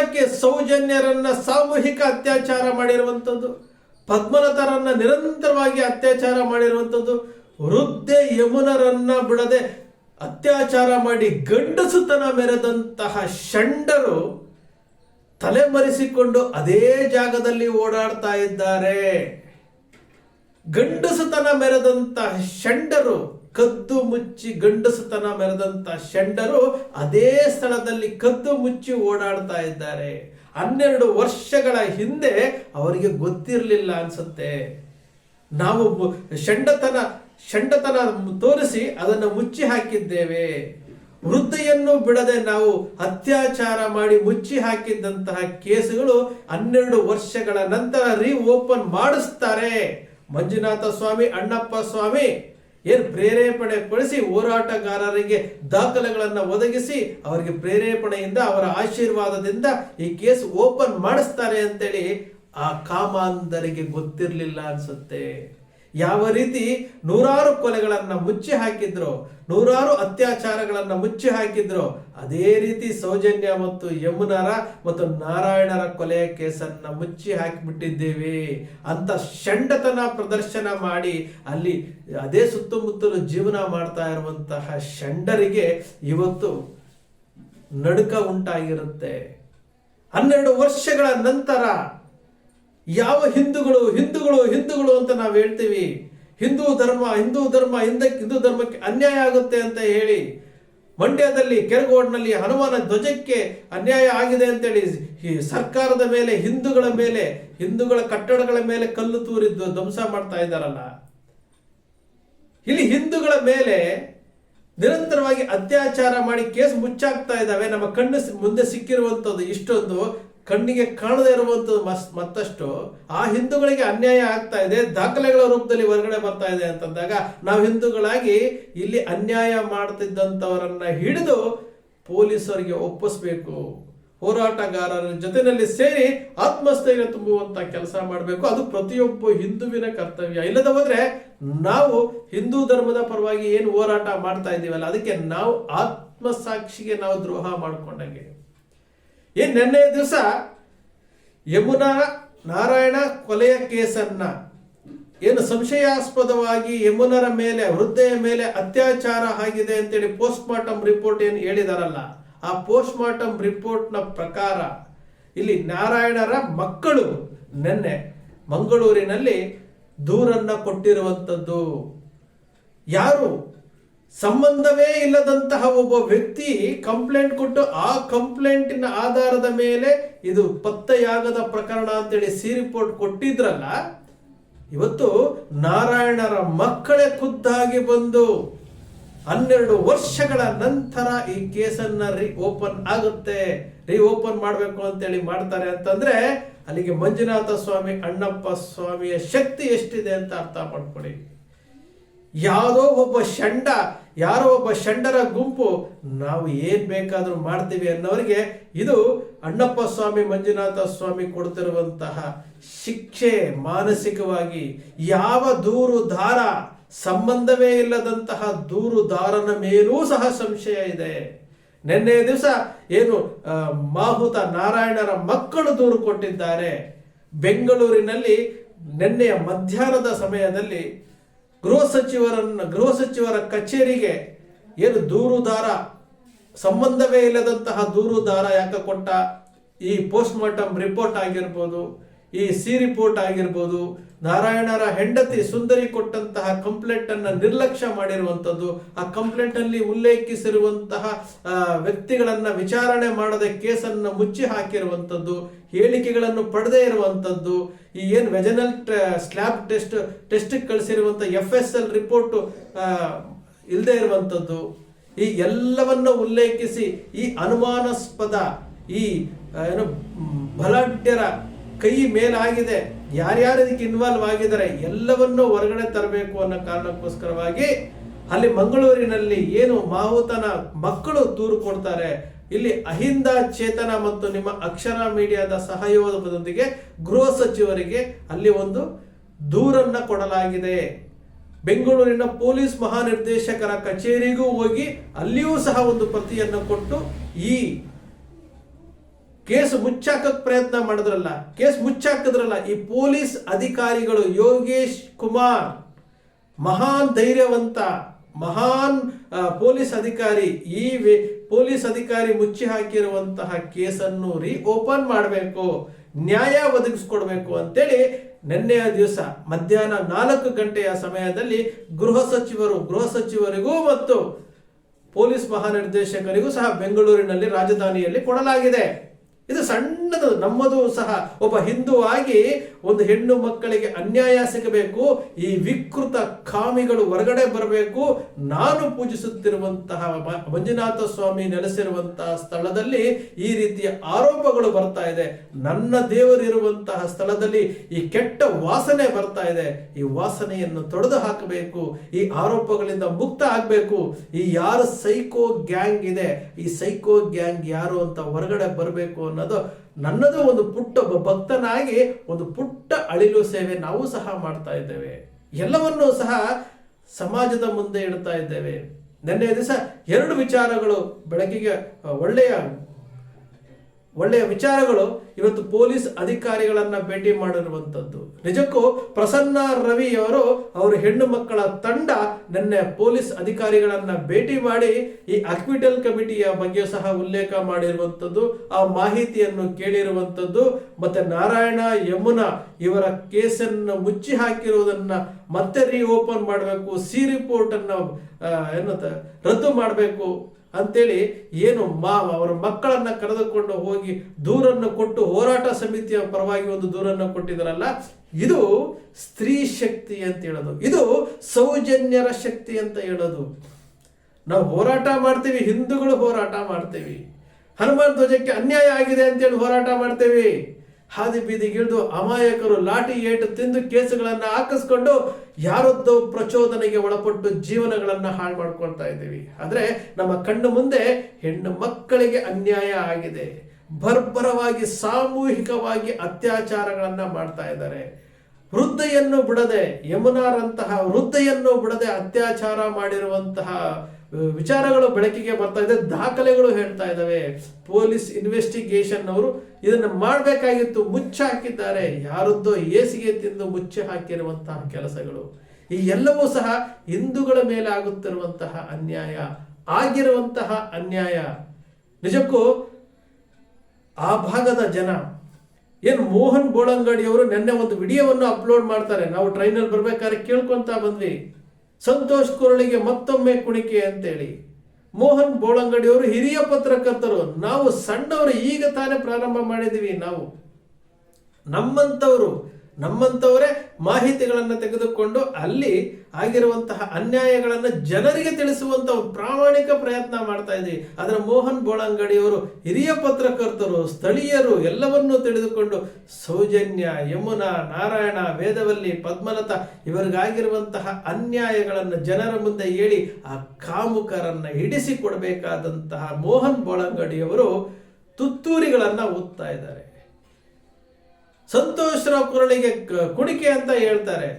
ಕಾಲಕ್ಕೆ ಸೌಜನ್ಯರನ್ನ ಸಾಮೂಹಿಕ ಅತ್ಯಾಚಾರ ಮಾಡಿರುವಂಥದ್ದು ಪದ್ಮನತರನ್ನ ನಿರಂತರವಾಗಿ ಅತ್ಯಾಚಾರ ಮಾಡಿರುವಂಥದ್ದು, ವೃದ್ಧೆ ಯಮುನರನ್ನ ಬಿಡದೆ ಅತ್ಯಾಚಾರ ಮಾಡಿ ಗಂಡಸುತನ ಮೆರೆದಂತಹ ಷಂಡರು ತಲೆಮರೆಸಿಕೊಂಡು ಅದೇ ಜಾಗದಲ್ಲಿ ಓಡಾಡ್ತಾ ಇದ್ದಾರೆ. ಗಂಡಸುತನ ಮೆರೆದಂತಹ ಷಂಡರು ಕದ್ದು ಮುಚ್ಚಿ ಗಂಡಸುತನ ಮೆರೆದಂತ ಷಂಡರು ಅದೇ ಸ್ಥಳದಲ್ಲಿ ಕದ್ದು ಮುಚ್ಚಿ ಓಡಾಡ್ತಾ ಇದ್ದಾರೆ. ಹನ್ನೆರಡು ವರ್ಷಗಳ ಹಿಂದೆ ಅವರಿಗೆ ಗೊತ್ತಿರಲಿಲ್ಲ ಅನ್ಸುತ್ತೆ. ನಾವು ಶಂಡತನ ಶಂಡತನ ತೋರಿಸಿ ಅದನ್ನು ಮುಚ್ಚಿ ಹಾಕಿದ್ದೇವೆ. ವೃದ್ಧೆಯನ್ನು ಬಿಡದೆ ನಾವು ಅತ್ಯಾಚಾರ ಮಾಡಿ ಮುಚ್ಚಿ ಹಾಕಿದ್ದಂತಹ ಕೇಸುಗಳು ಹನ್ನೆರಡು ವರ್ಷಗಳ ನಂತರ ರೀ ಓಪನ್ ಮಾಡಿಸ್ತಾರೆ. ಮಂಜುನಾಥ ಸ್ವಾಮಿ, ಅಣ್ಣಪ್ಪ ಸ್ವಾಮಿ ಏನು ಪ್ರೇರೇಪಣೆ ಪಡಿಸಿ ಹೋರಾಟಗಾರರಿಗೆ ದಾಖಲೆಗಳನ್ನು ಒದಗಿಸಿ ಅವರಿಗೆ ಪ್ರೇರೇಪಣೆಯಿಂದ ಅವರ ಆಶೀರ್ವಾದದಿಂದ ಈ ಕೇಸ್ ಓಪನ್ ಮಾಡಿಸ್ತಾರೆ ಅಂತೇಳಿ ಆ ಕಾಮಾಂಧರಿಗೆ ಗೊತ್ತಿರಲಿಲ್ಲ ಅನ್ಸುತ್ತೆ. ಯಾವ ರೀತಿ ನೂರಾರು ಕೊಲೆಗಳನ್ನು ಮುಚ್ಚಿ ಹಾಕಿದ್ರು, ನೂರಾರು ಅತ್ಯಾಚಾರಗಳನ್ನು ಮುಚ್ಚಿ ಹಾಕಿದ್ರು, ಅದೇ ರೀತಿ ಸೌಜನ್ಯ ಮತ್ತು ಯಮುನರ ಮತ್ತು ನಾರಾಯಣರ ಕೊಲೆ ಕೇಸನ್ನ ಮುಚ್ಚಿ ಹಾಕಿಬಿಟ್ಟಿದ್ದೇವೆ ಅಂತ ಷಂಡತನ ಪ್ರದರ್ಶನ ಮಾಡಿ ಅಲ್ಲಿ ಅದೇ ಸುತ್ತಮುತ್ತಲು ಜೀವನ ಮಾಡ್ತಾ ಇರುವಂತಹ ಷಂಡರಿಗೆ ಇವತ್ತು ನಡುಕ ಉಂಟಾಗಿರುತ್ತೆ. ಹನ್ನೆರಡು ವರ್ಷಗಳ ನಂತರ ಯಾವ ಹಿಂದೂಗಳು ಹಿಂದೂಗಳು ಹಿಂದೂಗಳು ಅಂತ ನಾವು ಹೇಳ್ತೀವಿ? ಹಿಂದೂ ಧರ್ಮ ಹಿಂದೂ ಧರ್ಮ ಹಿಂದಕ್ಕೆ ಹಿಂದೂ ಧರ್ಮಕ್ಕೆ ಅನ್ಯಾಯ ಆಗುತ್ತೆ ಅಂತ ಹೇಳಿ ಮಂಡ್ಯದಲ್ಲಿ, ಕೆರಗೋಡ್ನಲ್ಲಿ ಹನುಮಾನ ಧ್ವಜಕ್ಕೆ ಅನ್ಯಾಯ ಆಗಿದೆ ಅಂತೇಳಿ ಈ ಸರ್ಕಾರದ ಮೇಲೆ, ಹಿಂದೂಗಳ ಮೇಲೆ, ಹಿಂದೂಗಳ ಕಟ್ಟಡಗಳ ಮೇಲೆ ಕಲ್ಲು ತೂರಿದ್ದು ಧ್ವಂಸ ಮಾಡ್ತಾ ಇದ್ದಾರಲ್ಲ. ಇಲ್ಲಿ ಹಿಂದೂಗಳ ಮೇಲೆ ನಿರಂತರವಾಗಿ ಅತ್ಯಾಚಾರ ಮಾಡಿ ಕೇಸ್ ಮುಚ್ಚಾಕ್ತಾ ಇದ್ದಾವೆ. ನಮ್ಮ ಕಣ್ಣು ಮುಂದೆ ಸಿಕ್ಕಿರುವಂಥದ್ದು ಇಷ್ಟೊಂದು. ಕಣ್ಣಿಗೆ ಕಾಣದೇ ಇರುವಂಥದ್ದು ಮಸ್, ಮತ್ತಷ್ಟು ಆ ಹಿಂದೂಗಳಿಗೆ ಅನ್ಯಾಯ ಆಗ್ತಾ ಇದೆ, ದಾಖಲೆಗಳ ರೂಪದಲ್ಲಿ ಹೊರಗಡೆ ಬರ್ತಾ ಇದೆ ಅಂತಂದಾಗ ನಾವು ಹಿಂದೂಗಳಾಗಿ ಇಲ್ಲಿ ಅನ್ಯಾಯ ಮಾಡ್ತಿದ್ದಂಥವರನ್ನ ಹಿಡಿದು ಪೊಲೀಸರಿಗೆ ಒಪ್ಪಿಸ್ಬೇಕು. ಹೋರಾಟಗಾರರ ಜೊತೆಯಲ್ಲಿ ಸೇರಿ ಆತ್ಮಸ್ಥೈರ್ಯ ತುಂಬುವಂತ ಕೆಲಸ ಮಾಡಬೇಕು. ಅದು ಪ್ರತಿಯೊಬ್ಬ ಹಿಂದುವಿನ ಕರ್ತವ್ಯ. ಇಲ್ಲದ ಹೋದ್ರೆ ನಾವು ಹಿಂದೂ ಧರ್ಮದ ಪರವಾಗಿ ಏನು ಹೋರಾಟ ಮಾಡ್ತಾ ಇದ್ದೀವಲ್ಲ ಅದಕ್ಕೆ ನಾವು ಆತ್ಮಸಾಕ್ಷಿಗೆ ನಾವು ದ್ರೋಹ ಮಾಡ್ಕೊಂಡಂಗೆ. ಏನ್ ನಿನ್ನೆ ದಿವಸ ಯಮುನಾ ನಾರಾಯಣ ಕೊಲೆಯ ಕೇಸನ್ನ? ಏನು ಸಂಶಯಾಸ್ಪದವಾಗಿ ಯಮುನರ ಮೇಲೆ, ವೃದ್ಧೆಯ ಮೇಲೆ ಅತ್ಯಾಚಾರ ಆಗಿದೆ ಅಂತೇಳಿ ಪೋಸ್ಟ್ ಮಾರ್ಟಮ್ ರಿಪೋರ್ಟ್ ಏನು ಹೇಳಿದಾರಲ್ಲ, ಆ ಪೋಸ್ಟ್ ಮಾರ್ಟಮ್ ರಿಪೋರ್ಟ್ನ ಪ್ರಕಾರ ಇಲ್ಲಿ ನಾರಾಯಣರ ಮಕ್ಕಳು ನಿನ್ನೆ ಮಂಗಳೂರಿನಲ್ಲಿ ದೂರನ್ನ ಕೊಟ್ಟಿರುವಂಥದ್ದು ಯಾರು? ಸಂಬಂಧವೇ ಇಲ್ಲದಂತಹ ಒಬ್ಬ ವ್ಯಕ್ತಿ ಕಂಪ್ಲೇಂಟ್ ಕೊಟ್ಟು ಆ ಕಂಪ್ಲೇಂಟಿನ ಆಧಾರದ ಮೇಲೆ ಇದು ಪತ್ತೆಯಾಗದ ಪ್ರಕರಣ ಅಂತೇಳಿ ಸಿ ರಿಪೋರ್ಟ್ ಕೊಟ್ಟಿದ್ರಲ್ಲ, ಇವತ್ತು ನಾರಾಯಣರ ಮಕ್ಕಳೇ ಖುದ್ದಾಗಿ ಬಂದು ಹನ್ನೆರಡು ವರ್ಷಗಳ ನಂತರ ಈ ಕೇಸನ್ನ ರೀ ಓಪನ್ ಆಗುತ್ತೆ, ರೀ ಓಪನ್ ಮಾಡಬೇಕು ಅಂತೇಳಿ ಮಾಡ್ತಾರೆ ಅಂತಂದ್ರೆ ಅಲ್ಲಿಗೆ ಮಂಜುನಾಥ ಸ್ವಾಮಿ, ಅಣ್ಣಪ್ಪ ಸ್ವಾಮಿಯ ಶಕ್ತಿ ಎಷ್ಟಿದೆ ಅಂತ ಅರ್ಥ ಮಾಡ್ಕೊಳ್ಳಿ. ಯಾವುದೋ ಒಬ್ಬ ಷಂಡ, ಯಾರೋ ಒಬ್ಬ ಷಂಡರ ಗುಂಪು ನಾವು ಏನ್ ಬೇಕಾದರೂ ಮಾಡ್ತೀವಿ ಅನ್ನೋರಿಗೆ ಇದು ಅಣ್ಣಪ್ಪ ಸ್ವಾಮಿ, ಮಂಜುನಾಥ ಸ್ವಾಮಿ ಕೊಡ್ತಿರುವಂತಹ ಶಿಕ್ಷೆ ಮಾನಸಿಕವಾಗಿ ಯಾವ ದೂರು ದಾರ ಸಂಬಂಧವೇ ಇಲ್ಲದಂತಹ ದೂರುದಾರನ ಮೇಲೂ ಸಹ ಸಂಶಯ ಇದೆ. ನಿನ್ನೆ ದಿವಸ ಏನು ಮಾಹುತ ನಾರಾಯಣರ ಮಕ್ಕಳು ದೂರು ಕೊಟ್ಟಿದ್ದಾರೆ. ಬೆಂಗಳೂರಿನಲ್ಲಿ ನಿನ್ನೆಯ ಮಧ್ಯಾಹ್ನದ ಸಮಯದಲ್ಲಿ ಗೃಹ ಸಚಿವರನ್ನ, ಗೃಹ ಸಚಿವರ ಕಚೇರಿಗೆ ಏನು ದೂರುದಾರ ಸಂಬಂಧವೇ ಇಲ್ಲದಂತಹ ದೂರುದಾರ ಯಾಕೆ ಕೊಟ್ಟ? ಈ ಪೋಸ್ಟ್ ಮಾರ್ಟಮ್ ರಿಪೋರ್ಟ್ ಆಗಿರ್ಬೋದು, ಈ ಸಿ ರಿಪೋರ್ಟ್ ಆಗಿರ್ಬೋದು ನಾರಾಯಣರ ಹೆಂಡತಿ ಸುಂದರಿ ಕೊಟ್ಟಂತಹ ಕಂಪ್ಲೇಂಟ್ ಅನ್ನ ನಿರ್ಲಕ್ಷ್ಯ ಮಾಡಿರುವಂತದ್ದು ಆ ಕಂಪ್ಲೇಂಟ್ ಅಲ್ಲಿ ಉಲ್ಲೇಖಿಸಿರುವಂತಹ ವ್ಯಕ್ತಿಗಳನ್ನ ವಿಚಾರಣೆ ಮಾಡದೆ ಕೇಸನ್ನ ಮುಚ್ಚಿ ಹಾಕಿರುವಂತದ್ದು ಹೇಳಿಕೆಗಳನ್ನು ಪಡೆದೇ ಇರುವಂತದ್ದು ಈ ಏನ್ ವೆಜನಲ್ ಸ್ಲ್ಯಾಬ್ ಟೆಸ್ಟ್ ಟೆಸ್ಟ್ ಕಳಿಸಿರುವಂತಹ ಎಫ್ ಎಸ್ ಎಲ್ ರಿಪೋರ್ಟ್ ಇಲ್ಲದೆ ಇರುವಂತದ್ದು ಈ ಎಲ್ಲವನ್ನು ಉಲ್ಲೇಖಿಸಿ ಈ ಅನುಮಾನಾಸ್ಪದ, ಈ ಏನು, ಬಲಾಢ್ಯರ ಕೈ ಮೇಲಾಗಿದೆ ಯಾರ್ಯಾರು ಇದಕ್ಕೆ ಇನ್ವಾಲ್ವ್ ಆಗಿದ್ದಾರೆ, ಎಲ್ಲವನ್ನೂ ಹೊರಗಡೆ ತರಬೇಕು ಅನ್ನೋ ಕಾರಣಕ್ಕೋಸ್ಕರವಾಗಿ ಅಲ್ಲಿ ಮಂಗಳೂರಿನಲ್ಲಿ ಏನು ಮಾವುತನ ಮಕ್ಕಳು ದೂರು ಕೊಡ್ತಾರೆ, ಇಲ್ಲಿ ಅಹಿಂದ ಚೇತನ ಮತ್ತು ನಿಮ್ಮ ಅಕ್ಷರ ಮೀಡಿಯಾದ ಸಹಯೋಗದೊಂದಿಗೆ ಗೃಹ ಸಚಿವರಿಗೆ ಅಲ್ಲಿ ಒಂದು ದೂರನ್ನ ಕೊಡಲಾಗಿದೆ. ಬೆಂಗಳೂರಿನ ಪೊಲೀಸ್ ಮಹಾನಿರ್ದೇಶಕರ ಕಚೇರಿಗೂ ಹೋಗಿ ಅಲ್ಲಿಯೂ ಸಹ ಒಂದು ಪ್ರತಿಯನ್ನು ಕೊಟ್ಟು ಈ ಕೇಸ್ ಮುಚ್ಚಾಕಕ್ ಪ್ರಯತ್ನ ಮಾಡಿದ್ರಲ್ಲ, ಕೇಸ್ ಮುಚ್ಚಾಕಿದ್ರಲ್ಲ, ಈ ಪೊಲೀಸ್ ಅಧಿಕಾರಿಗಳು ಯೋಗೇಶ್ ಕುಮಾರ್, ಮಹಾನ್ ಧೈರ್ಯವಂತ, ಮಹಾನ್ ಪೊಲೀಸ್ ಅಧಿಕಾರಿ, ಈ ಪೊಲೀಸ್ ಅಧಿಕಾರಿ ಮುಚ್ಚಿ ಹಾಕಿರುವಂತಹ ಕೇಸನ್ನು ರೀ ಓಪನ್ ಮಾಡಬೇಕು, ನ್ಯಾಯ ಒದಗಿಸ್ಕೊಡ್ಬೇಕು ಅಂತೇಳಿ ನಿನ್ನೆಯ ದಿವಸ ಮಧ್ಯಾಹ್ನ ನಾಲ್ಕು ಗಂಟೆಯ ಸಮಯದಲ್ಲಿ ಗೃಹ ಸಚಿವರು, ಗೃಹ ಸಚಿವರಿಗೂ ಮತ್ತು ಪೊಲೀಸ್ ಮಹಾನಿರ್ದೇಶಕರಿಗೂ ಸಹ ಬೆಂಗಳೂರಿನಲ್ಲಿ ರಾಜಧಾನಿಯಲ್ಲಿ ಕೊಡಲಾಗಿದೆ. ಇದು ಸಣ್ಣದು, ನಮ್ಮದು ಸಹ. ಒಬ್ಬ ಹಿಂದೂ ಆಗಿ ಒಂದು ಹೆಣ್ಣು ಮಕ್ಕಳಿಗೆ ಅನ್ಯಾಯ ಸಿಗಬೇಕು, ಈ ವಿಕೃತ ಕಾಮಿಗಳು ಹೊರಗಡೆ ಬರಬೇಕು. ನಾನು ಪೂಜಿಸುತ್ತಿರುವಂತಹ ಮಂಜುನಾಥ ಸ್ವಾಮಿ ನೆಲೆಸಿರುವಂತಹ ಸ್ಥಳದಲ್ಲಿ ಈ ರೀತಿಯ ಆರೋಪಗಳು ಬರ್ತಾ ಇದೆ. ನನ್ನ ದೇವರಿರುವಂತಹ ಸ್ಥಳದಲ್ಲಿ ಈ ಕೆಟ್ಟ ವಾಸನೆ ಬರ್ತಾ ಇದೆ. ಈ ವಾಸನೆಯನ್ನು ತೊಡೆದು ಹಾಕಬೇಕು. ಈ ಆರೋಪಗಳಿಂದ ಮುಕ್ತ ಆಗಬೇಕು. ಈ ಯಾರು ಸೈಕೋ ಗ್ಯಾಂಗ್ ಇದೆ, ಈ ಸೈಕೋ ಗ್ಯಾಂಗ್ ಯಾರು ಅಂತ ಹೊರಗಡೆ ಬರಬೇಕು ಅನ್ನೋದು ನನ್ನದು ಒಂದು ಪುಟ್ಟ ಒಬ್ಬ ಭಕ್ತನಾಗಿ ಒಂದು ಪುಟ್ಟ ಅಳಿಲು ಸೇವೆ ನಾವು ಸಹ ಮಾಡ್ತಾ ಇದ್ದೇವೆ. ಎಲ್ಲವನ್ನೂ ಸಹ ಸಮಾಜದ ಮುಂದೆ ಇಡ್ತಾ ಇದ್ದೇವೆ. ನಿನ್ನೆ ದಿವಸ ಎರಡು ವಿಚಾರಗಳು ಬೆಳಕಿಗೆ ಒಳ್ಳೆಯ ಒಳ್ಳೆಯ ವಿಚಾರಗಳು ಇವತ್ತು ಪೊಲೀಸ್ ಅಧಿಕಾರಿಗಳನ್ನ ಭೇಟಿ ಮಾಡಿರುವಂತದ್ದು. ನಿಜಕ್ಕೂ ಪ್ರಸನ್ನ ರವಿ ಅವರು ಹೆಣ್ಣು ಮಕ್ಕಳ ತಂಡ ನಿನ್ನೆ ಪೊಲೀಸ್ ಅಧಿಕಾರಿಗಳನ್ನ ಭೇಟಿ ಮಾಡಿ ಈ ಅಕ್ವಿಟಲ್ ಕಮಿಟಿಯ ಬಗ್ಗೆ ಸಹ ಉಲ್ಲೇಖ ಮಾಡಿರುವಂತದ್ದು, ಆ ಮಾಹಿತಿಯನ್ನು ಕೇಳಿರುವಂತದ್ದು, ಮತ್ತೆ ನಾರಾಯಣ ಯಮುನಾ ಇವರ ಕೇಸನ್ನು ಮುಚ್ಚಿ ಹಾಕಿರುವುದನ್ನ ಮತ್ತೆ ರೀಓಪನ್ ಮಾಡಬೇಕು, ಸಿ ರಿಪೋರ್ಟ್ ಅನ್ನ ಏನತ್ತ ರದ್ದು ಮಾಡಬೇಕು ಅಂತೇಳಿ ಏನು ಮಾ ಅವರ ಮಕ್ಕಳನ್ನ ಕರೆದುಕೊಂಡು ಹೋಗಿ ದೂರನ್ನು ಕೊಟ್ಟು ಹೋರಾಟ ಸಮಿತಿಯ ಪರವಾಗಿ ಒಂದು ದೂರನ್ನು ಕೊಟ್ಟಿದ್ದಾರಲ್ಲ, ಇದು ಸ್ತ್ರೀ ಶಕ್ತಿ ಅಂತ ಹೇಳೋದು. ಇದು ಸೌಜನ್ಯರ ಶಕ್ತಿ ಅಂತ ಹೇಳೋದು. ನಾವು ಹೋರಾಟ ಮಾಡ್ತೀವಿ, ಹಿಂದೂಗಳು ಹೋರಾಟ ಮಾಡ್ತೀವಿ. ಹನುಮಾನ್ ಧ್ವಜಕ್ಕೆ ಅನ್ಯಾಯ ಆಗಿದೆ ಅಂತೇಳಿ ಹೋರಾಟ ಮಾಡ್ತೇವೆ. ಹಾದಿ ಬೀದಿಗಿಳಿದು ಅಮಾಯಕರು ಲಾಠಿ ಏಟು ತಿಂದು ಕೇಸುಗಳನ್ನು ಹಾಕಿಸ್ಕೊಂಡು ಯಾರದ್ದೋ ಪ್ರಚೋದನೆಗೆ ಒಳಪಟ್ಟು ಜೀವನಗಳನ್ನು ಹಾಳು ಮಾಡ್ಕೊಳ್ತಾ ಇದ್ದೀವಿ. ಆದರೆ ನಮ್ಮ ಕಣ್ಣು ಮುಂದೆ ಹೆಣ್ಣು ಮಕ್ಕಳಿಗೆ ಅನ್ಯಾಯ ಆಗಿದೆ. ಬರ್ಬರವಾಗಿ ಸಾಮೂಹಿಕವಾಗಿ ಅತ್ಯಾಚಾರಗಳನ್ನು ಮಾಡ್ತಾ ಇದ್ದಾರೆ. ವೃದ್ಧೆಯನ್ನು ಬಿಡದೆ, ಯಮುನಾರಂತಹ ವೃದ್ಧೆಯನ್ನು ಬಿಡದೆ ಅತ್ಯಾಚಾರ ಮಾಡಿರುವಂತಹ ವಿಚಾರಗಳು ಬೆಳಕಿಗೆ ಬರ್ತಾ ಇದೆ, ದಾಖಲೆಗಳು ಹೇಳ್ತಾ ಇದ್ದಾವೆ. ಪೊಲೀಸ್ ಇನ್ವೆಸ್ಟಿಗೇಷನ್ ಅವರು ಇದನ್ನ ಮಾಡಬೇಕಾಗಿತ್ತು ಮುಚ್ಚಾಕಿದ್ದಾರೆ ಯಾರದ್ದೋ ಏಸಿಗೆ ತಿಂದು ಮುಚ್ಚಿ ಹಾಕಿರುವಂತಹ ಕೆಲಸಗಳು. ಈ ಎಲ್ಲವೂ ಸಹ ಹಿಂದೂಗಳ ಮೇಲೆ ಆಗುತ್ತಿರುವಂತಹ ಅನ್ಯಾಯ, ಆಗಿರುವಂತಹ ಅನ್ಯಾಯ. ನಿಜಕ್ಕೂ ಆ ಭಾಗದ ಜನ, ಏನು ಮೋಹನ್ ಬೋಳಂಗಡಿಯವರು ನಿನ್ನೆ ಒಂದು ವಿಡಿಯೋವನ್ನು ಅಪ್ಲೋಡ್ ಮಾಡ್ತಾರೆ. ನಾವು ಟ್ರೈನಲ್ಲಿ ಬರ್ಬೇಕಾದ್ರೆ ಕೇಳ್ಕೊತಾ ಬಂದ್ವಿ. ಸಂತೋಷ್ ಕುರಳಿಗೆ ಮತ್ತೊಮ್ಮೆ ಕುಣಿಕೆ ಅಂತೇಳಿ. ಮೋಹನ್ ಬೋಳಂಗಡಿಯವರು ಹಿರಿಯ ಪತ್ರಕರ್ತರು. ನಾವು ಸಣ್ಣವರು ಈಗ ತಾನೇ ಪ್ರಾರಂಭ ಮಾಡಿದೀವಿ ನಾವು. ನಮ್ಮಂಥವರು ನಮ್ಮಂಥವರೇ ಮಾಹಿತಿಗಳನ್ನು ತೆಗೆದುಕೊಂಡು ಅಲ್ಲಿ ಆಗಿರುವಂತಹ ಅನ್ಯಾಯಗಳನ್ನು ಜನರಿಗೆ ತಿಳಿಸುವಂತ ಒಂದು ಪ್ರಾಮಾಣಿಕ ಪ್ರಯತ್ನ ಮಾಡ್ತಾ ಇದ್ದೀವಿ ಅದರ ಮೋಹನ್ ಬೋಳಂಗಡಿಯವರು ಹಿರಿಯ ಪತ್ರಕರ್ತರು, ಸ್ಥಳೀಯರು ಎಲ್ಲವನ್ನೂ ತಿಳಿದುಕೊಂಡು ಸೌಜನ್ಯ, ಯಮುನಾ, ನಾರಾಯಣ, ವೇದವಲ್ಲಿ, ಪದ್ಮಲತಾ ಇವರಿಗಾಗಿರುವಂತಹ ಅನ್ಯಾಯಗಳನ್ನು ಜನರ ಮುಂದೆ ಹೇಳಿ ಆ ಕಾಮುಕರನ್ನ ಹಿಡಿಸಿ ಕೊಡಬೇಕಾದಂತಹ ಮೋಹನ್ ಬೋಳಂಗಡಿಯವರು ತುತ್ತೂರಿಗಳನ್ನು ಓದ್ತಾ ಇದ್ದಾರೆ. ಸಂತೋಷ್ ರಾವ್ ಕುರಳಿಗೆ ಕುಣಿಕೆ ಅಂತ ಹೇಳ್ತಾರೆ.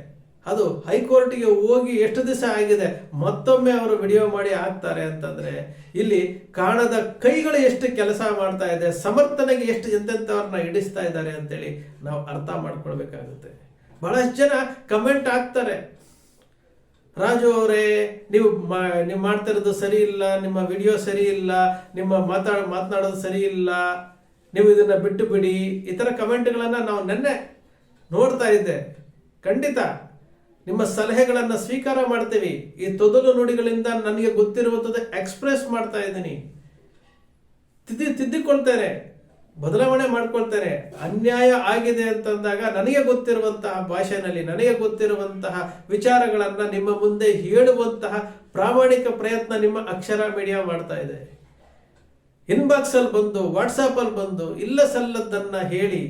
ಅದು ಹೈಕೋರ್ಟಿಗೆ ಹೋಗಿ ಎಷ್ಟು ದಿವಸ ಆಗಿದೆ, ಮತ್ತೊಮ್ಮೆ ಅವರು ವಿಡಿಯೋ ಮಾಡಿ ಹಾಕ್ತಾರೆ ಅಂತಂದ್ರೆ, ಇಲ್ಲಿ ಕಾಣದ ಕೈಗಳು ಎಷ್ಟು ಕೆಲಸ ಮಾಡ್ತಾ ಇದೆ, ಸಮರ್ಥನೆಗೆ ಎಷ್ಟು ಎಂತೆಂಥವ್ರನ್ನ ಹಿಡಿಸ್ತಾ ಇದ್ದಾರೆ ಅಂತೇಳಿ ನಾವು ಅರ್ಥ ಮಾಡ್ಕೊಳ್ಬೇಕಾಗುತ್ತೆ. ಬಹಳಷ್ಟು ಜನ ಕಮೆಂಟ್ ಹಾಕ್ತಾರೆ. ರಾಜು ಅವರೇ, ನೀವು ನೀವು ಮಾಡ್ತಿರೋದು ಸರಿ ಇಲ್ಲ, ನಿಮ್ಮ ವಿಡಿಯೋ ಸರಿ ಇಲ್ಲ, ನಿಮ್ಮ ಮಾತಾಡ ಮಾತನಾಡೋದು ಸರಿ ಇಲ್ಲ ನೀವು ಇದನ್ನ ಬಿಟ್ಟು ಬಿಡಿ. ಈ ಥರ ಕಮೆಂಟ್ಗಳನ್ನು ನಾವು ನೆನ್ನೆ ನೋಡ್ತಾ ಇದ್ದೆ. ಖಂಡಿತ ನಿಮ್ಮ ಸಲಹೆಗಳನ್ನು ಸ್ವೀಕಾರ ಮಾಡ್ತೀವಿ. ಈ ತೊದಲು ನುಡಿಗಳಿಂದ ನನಗೆ ಗೊತ್ತಿರುವಂಥದ್ದು ಎಕ್ಸ್ಪ್ರೆಸ್ ಮಾಡ್ತಾ ಇದ್ದೀನಿ. ತಿದ್ದಿ ತಿದ್ದಿಕೊಳ್ತೇನೆ. ಬದಲಾವಣೆ ಮಾಡ್ಕೊಳ್ತೇನೆ. ಅನ್ಯಾಯ ಆಗಿದೆ ಅಂತಂದಾಗ ನನಗೆ ಗೊತ್ತಿರುವಂತಹ ಭಾಷೆನಲ್ಲಿ, ನನಗೆ ಗೊತ್ತಿರುವಂತಹ ವಿಚಾರಗಳನ್ನು ನಿಮ್ಮ ಮುಂದೆ ಹೇಳುವಂತಹ ಪ್ರಾಮಾಣಿಕ ಪ್ರಯತ್ನ ನಿಮ್ಮ ಅಕ್ಷರ ಮೀಡಿಯಾ ಮಾಡ್ತಾ ಇದೆ. ಇನ್ಬಾಕ್ಸ್ ಅಲ್ಲಿ ಬಂದು ವಾಟ್ಸಾಪ್ ಅಲ್ಲಿ ಬಂದು, ಇಲ್ಲ ಸಲ್ಲದ್ದನ್ನ ಹೇಳಿ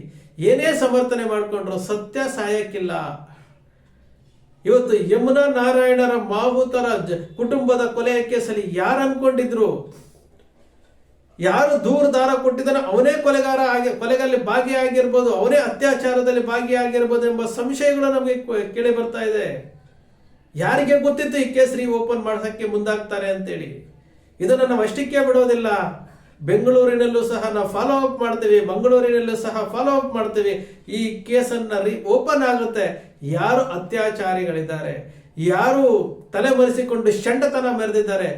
ಏನೇ ಸಮರ್ಥನೆ ಮಾಡಿಕೊಂಡ್ರು ಸತ್ಯ ಸಾಯಕ್ಕಿಲ್ಲ. ಇವತ್ತು ಯಮುನಾ ನಾರಾಯಣರ ಮಾವುತರ ಕುಟುಂಬದ ಕೊಲೆಯ ಕೇಸಲ್ಲಿ ಯಾರು ಅನ್ಕೊಂಡಿದ್ರು? ಯಾರು ದೂರ ದಾರ ಕೊಟ್ಟಿದ್ದಾನೋ ಅವನೇ ಕೊಲೆಗಾರ ಆಗಿ, ಕೊಲೆಗಲ್ಲಿ ಭಾಗಿಯಾಗಿರ್ಬೋದು, ಅವನೇ ಅತ್ಯಾಚಾರದಲ್ಲಿ ಭಾಗಿಯಾಗಿರ್ಬೋದು ಎಂಬ ಸಂಶಯಗಳು ನಮಗೆ ಕೇಳಿ ಬರ್ತಾ ಇದೆ. ಯಾರಿಗೆ ಗೊತ್ತಿತ್ತು ಈ ಕೇಸರಿ ಓಪನ್ ಮಾಡ್ಸೋಕ್ಕೆ ಮುಂದಾಗ್ತಾರೆ ಅಂತೇಳಿ? ಇದನ್ನು ನಾವು ಅಷ್ಟಕ್ಕೆ ಬಿಡೋದಿಲ್ಲ. ಬೆಂಗಳೂರಿನಲ್ಲೂ ಸಹ ನಾವು ಫಾಲೋ ಅಪ್ ಮಾಡ್ತೀವಿ, ಮಂಗಳೂರಿನಲ್ಲೂ ಸಹ ಫಾಲೋ ಅಪ್ ಮಾಡ್ತೀವಿ. ಈ ಕೇಸನ್ನ ರೀ ಓಪನ್ ಆಗುತ್ತೆ. ಯಾರು ಅತ್ಯಾಚಾರಿಗಳಿದ್ದಾರೆ? ಯಾರು ತಲೆಮರೆಸಿಕೊಂಡು ಶಂಡತನ ಮೆರೆದಿದ್ದಾರೆ?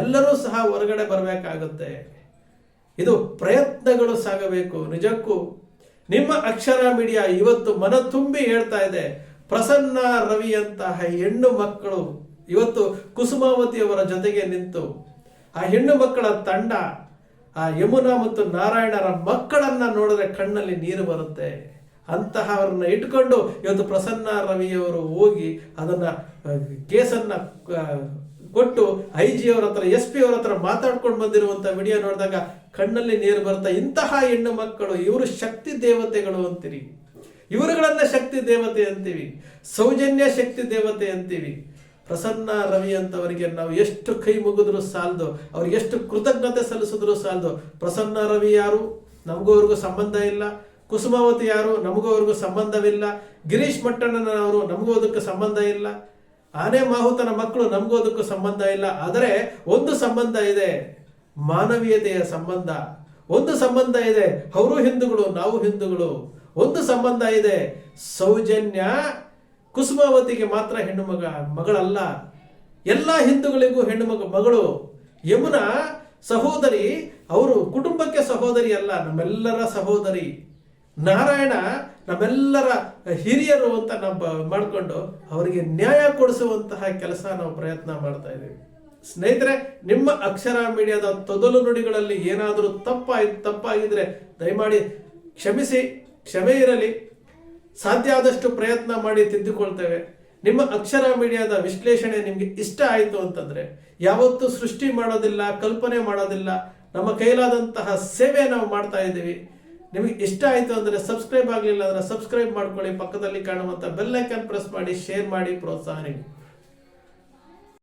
ಎಲ್ಲರೂ ಸಹ ಹೊರಗಡೆ ಬರಬೇಕಾಗುತ್ತೆ. ಇದು ಪ್ರಯತ್ನಗಳು ಸಾಗಬೇಕು. ನಿಜಕ್ಕೂ ನಿಮ್ಮ ಅಕ್ಷರ ಮೀಡಿಯಾ ಇವತ್ತು ಮನ ತುಂಬಿ ಹೇಳ್ತಾ ಇದೆ. ಪ್ರಸನ್ನ ರವಿ ರವಿಯಂತಹ ಹೆಣ್ಣು ಮಕ್ಕಳು ಇವತ್ತು ಕುಸುಮಾವತಿಯವರ ಜೊತೆಗೆ ನಿಂತು, ಆ ಹೆಣ್ಣು ಮಕ್ಕಳ ತಂಡ ಆ ಯಮುನಾ ಮತ್ತು ನಾರಾಯಣರ ಮಕ್ಕಳನ್ನ ನೋಡಿದ್ರೆ ಕಣ್ಣಲ್ಲಿ ನೀರು ಬರುತ್ತೆ. ಅಂತಹವರನ್ನ ಇಟ್ಕೊಂಡು ಇವತ್ತು ಪ್ರಸನ್ನ ರವಿಯವರು ಹೋಗಿ ಅದನ್ನ ಕೇಸನ್ನ ಕೊಟ್ಟು ಐ ಜಿ ಅವ್ರ ಹತ್ರ ಎಸ್ ಪಿ ಅವ್ರ ಹತ್ರ ಮಾತಾಡ್ಕೊಂಡು ಬಂದಿರುವಂತ ವಿಡಿಯೋ ನೋಡಿದಾಗ ಕಣ್ಣಲ್ಲಿ ನೀರು ಬರ್ತಾ ಇಂತಹ ಹೆಣ್ಣು ಮಕ್ಕಳು, ಇವರು ಶಕ್ತಿ ದೇವತೆಗಳು ಅಂತೀರಿ. ಇವರುಗಳನ್ನ ಶಕ್ತಿ ದೇವತೆ ಅಂತೀವಿ. ಸೌಜನ್ಯ ಶಕ್ತಿ ದೇವತೆ ಅಂತೀವಿ. ಪ್ರಸನ್ನ ರವಿ ಅಂತವರಿಗೆ ನಾವು ಎಷ್ಟು ಕೈ ಮುಗಿದ್ರು ಸಾಲದು, ಅವ್ರಿಗೆ ಎಷ್ಟು ಕೃತಜ್ಞತೆ ಸಲ್ಲಿಸಿದ್ರು ಸಾಲದು. ಪ್ರಸನ್ನ ರವಿ ಯಾರು? ನಮಗೂ ಅವ್ರಿಗೂ ಸಂಬಂಧ ಇಲ್ಲ. ಕುಸುಮಾವತಿ ಯಾರು? ನಮಗೂ ಅವ್ರಿಗೂ ಸಂಬಂಧವಿಲ್ಲ. ಗಿರೀಶ್ ಮಟ್ಟಣ್ಣನವರು ನಮಗೂ ಅದಕ್ಕೆ ಸಂಬಂಧ ಇಲ್ಲ. ಆನೆ ಮಾಹುತನ ಮಕ್ಕಳು? ನಮಗೂ ಅದಕ್ಕೂ ಸಂಬಂಧ ಇಲ್ಲ. ಆದರೆ ಒಂದು ಸಂಬಂಧ ಇದೆ, ಮಾನವೀಯತೆಯ ಸಂಬಂಧ. ಒಂದು ಸಂಬಂಧ ಇದೆ, ಅವರು ಹಿಂದೂಗಳು, ನಾವು ಹಿಂದೂಗಳು. ಒಂದು ಸಂಬಂಧ ಇದೆ, ಸೌಜನ್ಯ ಕುಸುಮಾವತಿಗೆ ಮಾತ್ರ ಹೆಣ್ಣು ಮಗ, ಮಗಳಲ್ಲ. ಎಲ್ಲ ಹಿಂದೂಗಳಿಗೂ ಹೆಣ್ಣು ಮಗ, ಮಗಳು. ಯಮುನಾ ಸಹೋದರಿ, ಅವರು ಕುಟುಂಬಕ್ಕೆ ಸಹೋದರಿ ಅಲ್ಲ, ನಮ್ಮೆಲ್ಲರ ಸಹೋದರಿ. ನಾರಾಯಣ ನಮ್ಮೆಲ್ಲರ ಹಿರಿಯರು ಅಂತ ನಾವು ಮಾಡಿಕೊಂಡು ಅವರಿಗೆ ನ್ಯಾಯ ಕೊಡಿಸುವಂತಹ ಕೆಲಸ ನಾವು ಪ್ರಯತ್ನ ಮಾಡ್ತಾ ಇದ್ದೀವಿ. ಸ್ನೇಹಿತರೆ, ನಿಮ್ಮ ಅಕ್ಷರ ಮೀಡಿಯಾದ ತೊದಲು ನುಡಿಗಳಲ್ಲಿ ಏನಾದರೂ ತಪ್ಪಾಗಿ ತಪ್ಪಾಗಿದ್ರೆ ದಯಮಾಡಿ ಕ್ಷಮಿಸಿ, ಕ್ಷಮೆ ಇರಲಿ. ಸಾಧ್ಯ ಆದಷ್ಟು ಪ್ರಯತ್ನ ಮಾಡಿ ತಿದ್ದುಕೊಳ್ತೇವೆ. ನಿಮ್ಮ ಅಕ್ಷರ ಮೀಡಿಯಾದ ವಿಶ್ಲೇಷಣೆ ನಿಮಗೆ ಇಷ್ಟ ಆಯಿತು ಅಂತಂದ್ರೆ ಯಾವತ್ತೂ ಸೃಷ್ಟಿ ಮಾಡೋದಿಲ್ಲ, ಕಲ್ಪನೆ ಮಾಡೋದಿಲ್ಲ. ನಮ್ಮ ಕೈಲಾದಂತಹ ಸೇವೆ ನಾವು ಮಾಡ್ತಾ ಇದ್ದೀವಿ. ನಿಮಗೆ ಇಷ್ಟ ಆಯಿತು ಅಂದರೆ ಸಬ್ಸ್ಕ್ರೈಬ್ ಆಗಲಿಲ್ಲ ಅಂದರೆ ಸಬ್ಸ್ಕ್ರೈಬ್ ಮಾಡ್ಕೊಳ್ಳಿ. ಪಕ್ಕದಲ್ಲಿ ಕಾಣುವಂಥ ಐಕನ್ ಪ್ರೆಸ್ ಮಾಡಿ, ಶೇರ್ ಮಾಡಿ, ಪ್ರೋತ್ಸಾಹ ನೀಡಿ.